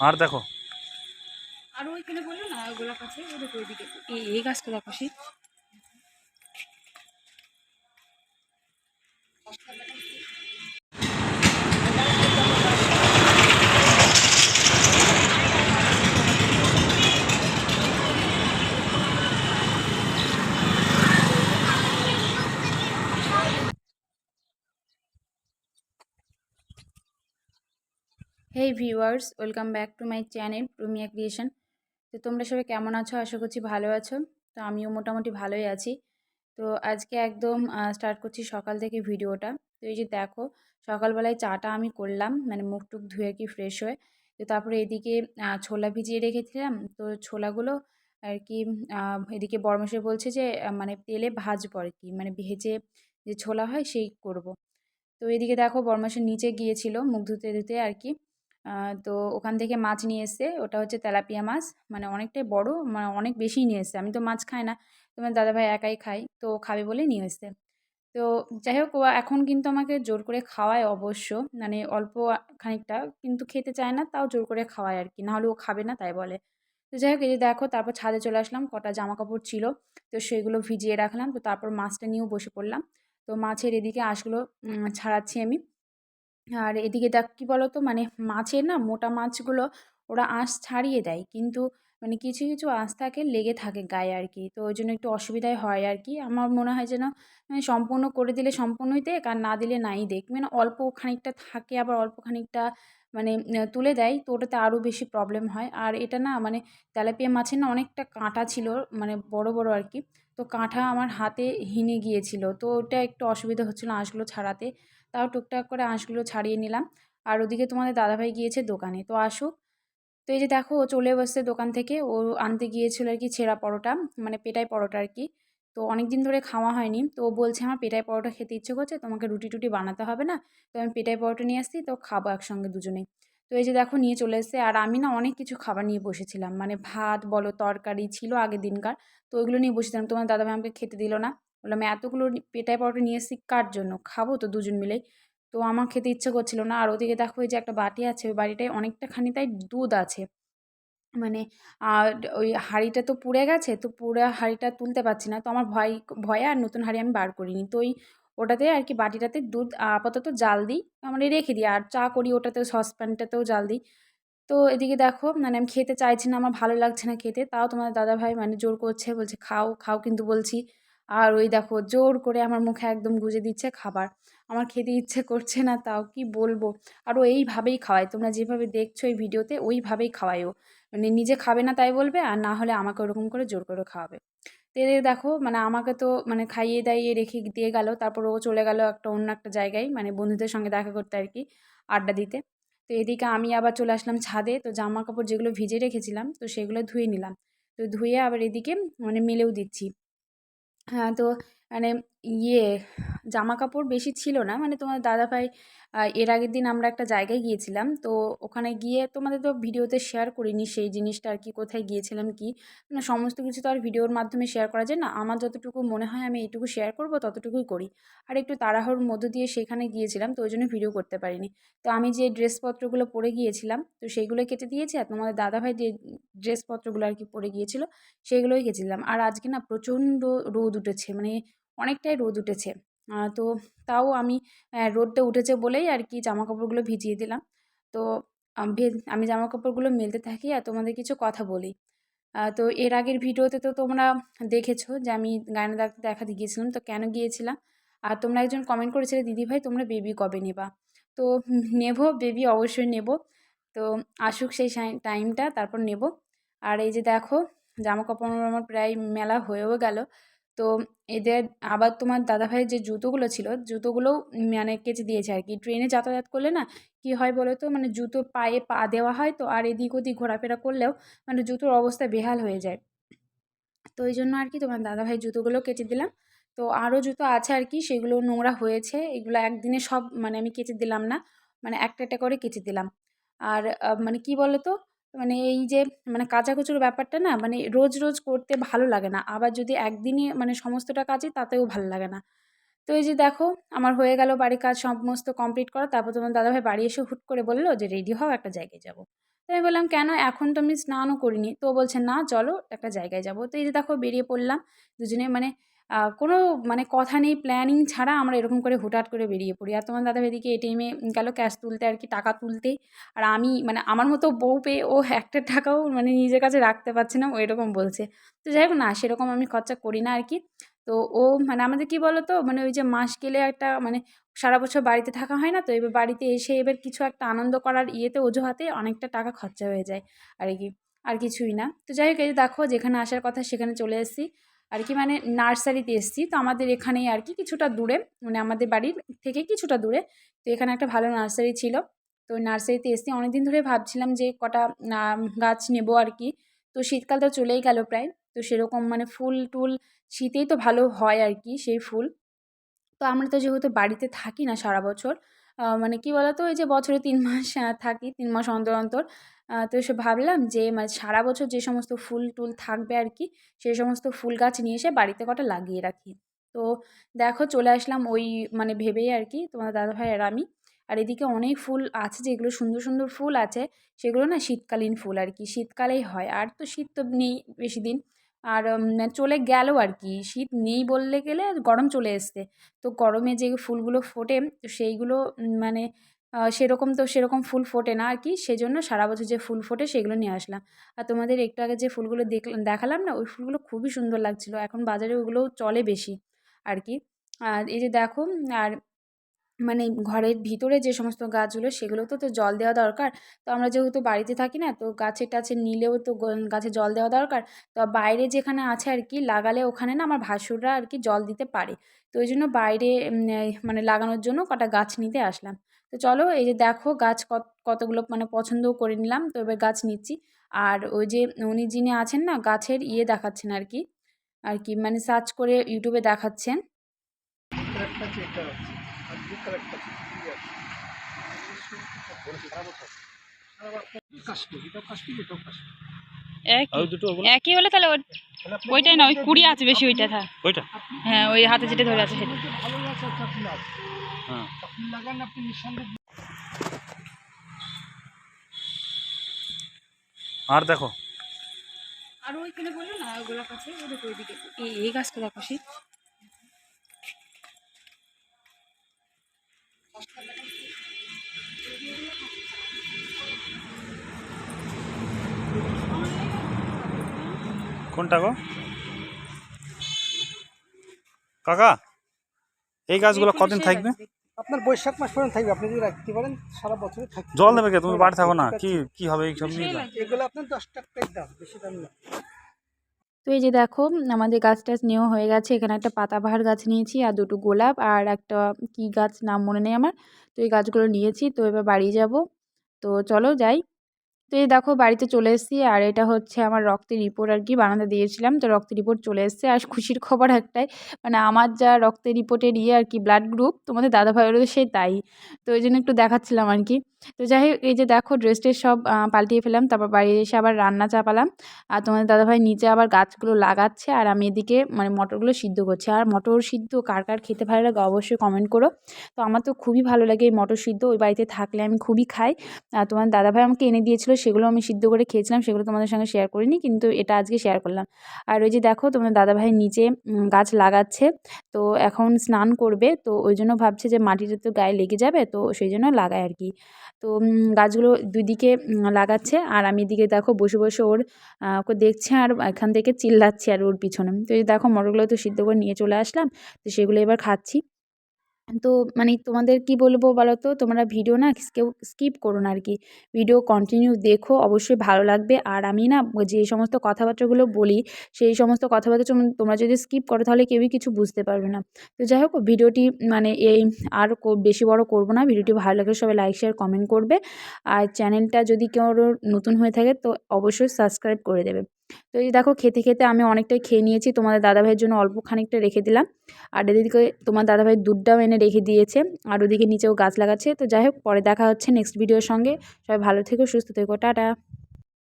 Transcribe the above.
আর দেখো। আর ওইখানে বলল না কাছে ওই ওইদিকে। এই গাছটা দেখো শীত hey viewers welcome back to my channel Pramiya creation তো তোমরা সবাই কেমন আছো? আশা করছি ভালো আছো। তো আমিও মোটামুটি ভালোই আছি। তো আজকে একদম স্টার্ট করছি সকাল থেকে ভিডিওটা। তো এই যে দেখো, সকালবেলায় চাটা আমি করলাম মানে মুখ টুক ধুয়ে কি ফ্রেশ হয়ে। তো তারপরে এদিকে ছোলা ভিজিয়ে রেখেছিলাম। তো ছোলাগুলো আর কি এদিকে বরমশে বলছে যে মানে তেলে ভাজবো আর কি মানে ভেজে যে ছোলা হয় সেই করব। তো এদিকে দেখো বরমাসের নিচে গিয়েছিল মুখ ধুতে ধুতে আর কি। তো ওখান থেকে মাছ নিয়ে এসে, ওটা হচ্ছে তেলাপিয়া মাছ মানে অনেকটাই বড় মানে অনেক বেশি নিয়ে এসছে আমি তো মাছ খাই না, তো তোমার দাদাভাই একাই খাই তো খাবে বলেই নিয়ে এসছে তো যাই হোক ও এখন কিন্তু আমাকে জোর করে খাওয়ায় অবশ্য মানে অল্প খানিকটা, কিন্তু খেতে চায় না, তাও জোর করে খাওয়ায় আর কি। নাহলে ও খাবে না, তাই বলে। তো যাই হোক, এই যে দেখো, তারপর ছাদে চলে আসলাম, কটা জামা কাপড় ছিল, তো সেগুলো ভিজিয়ে রাখলাম, তো তারপর মাছটা নিয়েও বসে পড়লাম। তো মাছের এদিকে আঁশগুলো ছাড়াচ্ছি আমি। আর এদিকে দেখ কী বলো তো মানে মাছের না মোটা মাছগুলো ওরা আঁশ ছাড়িয়ে দেয়। কিন্তু মানে কিছু কিছু আঁশ থাকে, লেগে থাকে গায়ে আর কি। তো ওই জন্য একটু অসুবিধাই হয় আর কি। আমার মনে হয় যেন মানে সম্পূর্ণ করে দিলে সম্পূর্ণই দেখ, আর না দিলে নাই দেখ। মানে অল্প খানিকটা থাকে, আবার অল্প খানিকটা মানে তুলে দেয়, তো ওটাতে আরও বেশি প্রবলেম হয়। আর এটা না মানে তেলাপিয়া মাছের না অনেকটা কাঁটা ছিল মানে বড় বড় আর কি। তো কাঁটা আমার হাতে হিনে গিয়েছিল। তো ওটা একটু অসুবিধা হচ্ছিল আঁশগুলো ছাড়াতে। তাও টুকটাক করে আঁশগুলো ছাড়িয়ে নিলাম। আর ওদিকে তোমাদের দাদাভাই গিয়েছে দোকানে। তো আসুক। তো এই যে দেখো, ও চলে বসছে দোকান থেকে। ও আনতে গিয়েছিল আর কি ছেঁড়া পরোটা মানে পেটাই পরোটা আর কি। তো অনেক দিন ধরে খাওয়া হয়নি। তো ও বলছে, আমার পেটাই পরোটা খেতে ইচ্ছে করছে, তোমাকে রুটি টুটি বানাতে হবে না? তো আমি পেটাই পরোটা নিয়ে আসছি, তো খাব একসঙ্গে দুজনেই। তো এই যে দেখো, নিয়ে চলে এসছে। আর আমি না অনেক কিছু খাবার নিয়ে বসেছিলাম। মানে ভাত বলো, তরকারি ছিল আগের দিনকার, তো ওইগুলো নিয়ে বসেছিলাম। তোমার দাদাভাই আমাকে খেতে দিল না। বললাম এতগুলো পেটাই পরোটা নিয়ে এসেছি কার জন্য? খাব তো দুজন মিলেই তো আমার খেতে ইচ্ছে করছিল না। আর ওদিকে দেখো এই যে একটা বাটি আছে, ওই বাটিটায় অনেকটা খানি তাই দুধ আছে। মানে আর ওই হাঁড়িটা তো পুড়ে গেছে, তো পুড়ে হাঁড়িটা তুলতে পারছি না। তো আমার ভয়, ভয়ে আর নতুন হাঁড়ি আমি বার করিনি। তো ওই ওটাতে আর কি বাটিটাতে দুধ, আপাতত জাল দিই মানে রেখে দিই। আর চা করি ওটাতেও, সসপ্যানটাতেও জাল দিই। তো এদিকে দেখো মানে আমি খেতে চাইছি না, আমার ভালো লাগছে না খেতে। তাও তোমার দাদাভাই মানে জোর করছে, বলছে, খাও খাও কিন্তু বলছি। আর ওই দেখো জোর করে আমার মুখে একদম গুজে দিচ্ছে খাবার। আমার খেতে ইচ্ছে করছে না তাও কি বলব? আর ও এইভাবেই খাওয়ায়। তোমরা যেভাবে দেখছ এই ভিডিওতে ওইভাবেই খাওয়ায় ও। মানে নিজে খাবে না তাই বলবে আর না হলে আমাকে ওরকম করে জোর করে খাওয়াবে। তো এদিকে দেখো মানে আমাকে তো মানে খাইয়ে দাইয়ে রেখে দিয়ে গেল। তারপর ও চলে গেল একটা অন্য একটা জায়গায় মানে বন্ধুদের সঙ্গে দেখা করতে আর কি আড্ডা দিতে। তো এদিকে আমি আবার চলে আসলাম ছাদে। তো জামা কাপড় যেগুলো ভিজে রেখেছিলাম তো সেগুলো ধুয়ে নিলাম। তো ধুয়ে আবার এদিকে মানে মেলেও দিচ্ছি। তো মানে ইয়ে জামা কাপড় বেশি ছিল না। মানে তোমার দাদাভাই এর আগের দিন আমরা একটা জায়গায় গিয়েছিলাম। তো ওখানে গিয়ে তোমাদের তো ভিডিওতে শেয়ার করিনি সেই জিনিসটা আর কি, কোথায় গিয়েছিলাম কি? মানে সমস্ত কিছু তো আর ভিডিওর মাধ্যমে শেয়ার করা যায় না। আমার যতটুকু মনে হয় আমি এইটুকু শেয়ার করব, ততটুকুই করি। আর একটু তাড়াহুড়োর মধ্য দিয়ে সেখানে গিয়েছিলাম, তো ওই জন্য ভিডিও করতে পারিনি। তো আমি যে ড্রেসপত্রগুলো পরে গিয়েছিলাম, তো সেইগুলো কেটে দিয়েছি। আর তোমাদের দাদাভাই যে ড্রেসপত্রগুলো আর কি পরে গিয়েছিল, সেগুলোই গেছিলাম আর আজকে না প্রচণ্ড রোদ উঠেছে। মানে অনেকটাই রোদ উঠেছে। তো তাও আমি রোদটা উঠেছে বলেই আর কি জামা কাপড়গুলো ভিজিয়ে দিলাম। তো আম- জামা কাপড়গুলো মেলতে থাকি আর তোমাদের কিছু কথা বলি। তো এর আগের ভিডিওতে তো তোমরা দেখেছ যে আমি গায়না ডাক্তার দেখাতে গিয়েছিলাম, তো কেন গিয়েছিলাম? আর তোমরা একজন কমেন্ট করেছিলে, দিদি ভাই, তোমরা বেবি কবে নেবা? তো নেব বেবি অবশ্যই নেব। তো আসুক সেই টাইমটা তারপর নেব। আর এই যে দেখো জামা কাপড় আমার প্রায় মেলা হয়েও গেল। তো এদের আবার তোমার দাদাভাইয়ের যে জুতোগুলো ছিল, জুতোগুলোও মানে কেচে দিয়েছে আর কি ট্রেনে যাতায়াত করলে না কি হয় বলো তো মানে জুতো পায়ে পা দেওয়া হয় তো আর এদিক ওদিক ঘোরাফেরা করলেও মানে জুতোর অবস্থা বেহাল হয়ে যায়। তো এই জন্য আর কি তোমার দাদাভাই জুতোগুলো কেচে দিলাম। তো আরও জুতো আছে আর কি সেগুলো নোংরা হয়েছে, এগুলো একদিনে সব মানে আমি কেচে দিলাম না মানে একটা একটা করে কেচে দিলাম। আর মানে কি বলো তো মানে এই যে মানে কাচাকুচোর ব্যাপারটা না মানে রোজ রোজ করতে ভালো লাগে না। আবার যদি একদিনই মানে সমস্তটা কাজে তাতেও ভালো লাগে না। তো এই যে দেখো, আমার হয়ে গেল বাড়ির কাজ সমস্ত কমপ্লিট করা, তারপর তোমার দাদাভাই বাড়ি এসে হুট করে বলল যে, রেডি হও, একটা জায়গায় যাব। তো আমি বললাম, কেন? এখন তো আমি স্নানও করিনি। তো বলছে, না, চলো একটা জায়গায় যাব। তো এই যে দেখো, বেরিয়ে পড়লাম। দুজনে মানে কোনো মানে কথা নেই প্ল্যানিং ছাড়া আমরা এরকম করে হুটহাট করে বেরিয়ে পড়ি। আর তোমার দাদা এদিকে এটিএমে গেল ক্যাশ তুলতে আর কি, টাকা তুলতে। আর আমি মানে আমার মতো বউ পেয়ে ও একটা টাকাও মানে নিজের কাছে রাখতে পারছে না, ও এরকম বলছে। তো যাই হোক, না, সেরকম আমি খরচা করি না আর কি। তো ও মানে আমাদের কি বলো তো মানে ওই যে মাস গেলে একটা মানে সারা বছর বাড়িতে থাকা হয় না তো, এবার বাড়িতে এসে এবার কিছু একটা আনন্দ করার ইয়েতে অজুহাতে অনেকটা টাকা খরচা হয়ে যায়। আর কি, আর কিছুই না। তো যাই হোক, এই দেখো, যেখানে আসার কথা সেখানে চলে এসেছি। আর কি মানে নার্সারিতে এসেছি। তো আমাদের এখানেই আর কি কিছুটা দূরে মানে আমাদের বাড়ির থেকে কিছুটা দূরে। তো এখানে একটা ভালো নার্সারি ছিল। তো নার্সারিতে এসেছি। অনেকদিন ধরে ভাবছিলাম যে কটা গাছ নেব আর কি। তো শীতকাল তো চলেই গেল প্রায়। তো সেরকম মানে ফুল টুল শীতেই তো ভালো হয় আর কি সেই ফুল। তো আমরা তো যেহেতু বাড়িতে থাকি না সারা বছর মানে কি বলতো? ওই যে বছরে তিন মাস থাকি তিন মাস অন্তর অন্তর। তো সে ভাবলাম যে মানে সারা বছর যে সমস্ত ফুল টুল থাকবে আর কি সেই সমস্ত ফুল গাছ নিয়ে এসে বাড়িতে কটা লাগিয়ে রাখি। তো দেখো চলে আসলাম ওই মানে ভেবেই আর কি তোমার দাদাভাই আর আমি। আর এদিকে অনেক ফুল আছে যেগুলো সুন্দর সুন্দর ফুল আছে, সেগুলো না শীতকালীন ফুল আর কি, শীতকালেই হয়। আর তো শীত তো নেই বেশি দিন। আর চলে গেল আর কি শীত নেই বললে গেলে গরম চলে এসছে। তো গরমে যে ফুলগুলো ফোটে, তো সেইগুলো মানে সেরকম তো সেরকম ফুল ফোটে না আর কি সেজন্য সারা বছর যে ফুল ফোটে সেগুলো নিয়ে আসলাম। আর তোমাদের একটু আগে যে ফুলগুলো দেখলাম দেখালাম না, ওই ফুলগুলো খুবই সুন্দর লাগছিল। এখন বাজারে ওগুলোও চলে বেশি আর কি আর এই যে দেখো আর মানে ঘরের ভিতরে যে সমস্ত গাছগুলো সেগুলোতেও তো জল দেওয়া দরকার। তো আমরা যেহেতু বাড়িতে থাকি না, তো গাছে টাছে নিলেও তো গাছে জল দেওয়া দরকার। তো বাইরে যেখানে আছে আর কি লাগালে ওখানে না আমার ভাসুররা আর কি জল দিতে পারে। তো ওই জন্য বাইরে মানে লাগানোর জন্য কটা গাছ নিতে আসলাম। তো চলো, এই যে দেখো গাছ কত, কতগুলো মানে পছন্দও করে নিলাম। তো এবার গাছ নিচ্ছি। আর ওই যে উনি যিনি আছেন না, গাছের ইয়ে দেখাচ্ছেন আর কি আর কি মানে সার্চ করে ইউটিউবে দেখাচ্ছেন। একই হলে তাহলে ওইটাই না ওই কুড়ি আছে বেশি ওইটা থা ওইটা? হ্যাঁ ওই হাতে যেটা ধরে আছে সেটা। আছে হ্যাঁ। আর দেখো। আর ওইখানে বলল না ওগুলোর কাছে ওদিকে ওইদিকে। এই এই গাছটা দেখো শীত কোনটা গো? কাকা এই গাছগুলো কদিন থাকবে? আপনার বৈশাখ মাস পর্যন্ত থাকবে আপনি যদি রাখতে পারেন সারা বছর থাকবে। জল দেবে কে? তুমি বাড়ি থাকো না। কি কি হবে এই সব নিয়ে? এগুলো আপনার দশ টাকার দাম বেশি দাম না। তো এই যে দেখো, আমাদের গাছ টাছ নেওয়া হয়ে গেছে। এখানে একটা পাতাবাহার গাছ নিয়েছি আর দুটো গোলাপ আর একটা কি গাছ নাম মনে নেই আমার। তো এই গাছগুলো নিয়েছি। তো এবার বাড়ি যাব। তো চলো যাই। তো এই দেখো বাড়িতে চলে এসেছি, আর এটা হচ্ছে আমার রক্তের রিপোর্ট আর কি বানাতে দিয়েছিলাম। তো রক্তের রিপোর্ট চলে এসেছে, আর খুশির খবর একটাই মানে আমার যা রক্তের রিপোর্টের ইয়ে আর কি ব্লাড গ্রুপ তোমাদের দাদা ভাইয়েরও সেই তাই। তো ওই জন্য একটু দেখাচ্ছিলাম আর কি। তো যাই হোক, এই যে দেখো ড্রেস সব পাল্টিয়ে ফেলাম তারপর বাড়ি এসে আবার রান্না চাপালাম। আর তোমাদের দাদাভাই নিচে আবার গাছগুলো লাগাচ্ছে, আর আমি এদিকে মানে মটরগুলো সিদ্ধ করছি। আর মটর সিদ্ধ কার কার খেতে ভালো লাগে অবশ্যই কমেন্ট করো। তো আমার তো খুবই ভালো লাগে এই মটর সিদ্ধ, ওই বাড়িতে থাকলে আমি খুবই খাই। আর তোমার দাদাভাই আমাকে এনে দিয়েছিল সেগুলো আমি সিদ্ধ করে খেয়েছিলাম, সেগুলো তোমাদের সঙ্গে শেয়ার করিনি, কিন্তু এটা আজকে শেয়ার করলাম। আর ওই যে দেখো তোমার দাদাভাই নিচে গাছ লাগাচ্ছে, তো এখন স্নান করবে, তো ওই জন্য ভাবছে যে মাটিটা তো গায়ে লেগে যাবে, তো সেই জন্য লাগায় আর কি। তো গাছগুলো দুই দিকে লাগাচ্ছে, আর আমি এদিকে দেখো বসে বসে ওর ওকে দেখছে আর এখান থেকে চিল্লাচ্ছে আর ওর পিছনে। তো এই দেখো, মটরগুলো তো সিদ্ধ করে নিয়ে চলে আসলাম, তো সেগুলো এবার খাচ্ছি। তো মানে তোমাদের কি বলব বলো তো তোমরা ভিডিও না কেউ স্কিপ করো না আর কি ভিডিও কন্টিনিউ দেখো, অবশ্যই ভালো লাগবে। আর আমি না যে সমস্ত কথাবার্তাগুলো বলি, সেই সমস্ত কথাবার্তা তোমরা যদি স্কিপ করো তাহলে কেউই কিছু বুঝতে পারবে না। তো যাই হোক ভিডিওটি মানে এই আর বেশি বড় করব না। ভিডিওটি ভালো লাগলে সবাই লাইক শেয়ার কমেন্ট করবে। আর চ্যানেলটা যদি কেউ নতুন হয়ে থাকে তো অবশ্যই সাবস্ক্রাইব করে দেবে। তো এই দেখো খেতে খেতে আমি অনেকটাই খেয়ে নিয়েছি। তোমাদের দাদাভাইয়ের জন্য অল্প খানিকটা রেখে দিলাম। আর এদিকে তোমার দাদাভাই দুধটাও এনে রেখে দিয়েছে। আর ওদিকে নিচেও গাছ লাগাচ্ছে। তো যাই হোক, পরে দেখা হচ্ছে নেক্সট ভিডিওর সঙ্গে। সবাই ভালো থেকো, সুস্থ থেকো। টাটা।